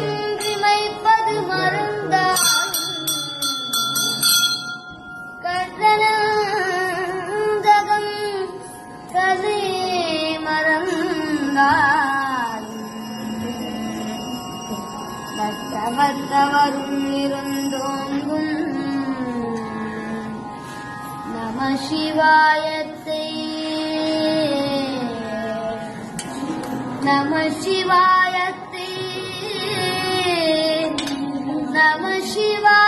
கண்கணிந்திமைப்பது மருந்தான் கதலந்தகம் கதை மறந்தான் மற்றவத்தவரும் இருந்தோங்கும் நம சிவாயத்தை नमः शिवाय ते। नमः शिवाय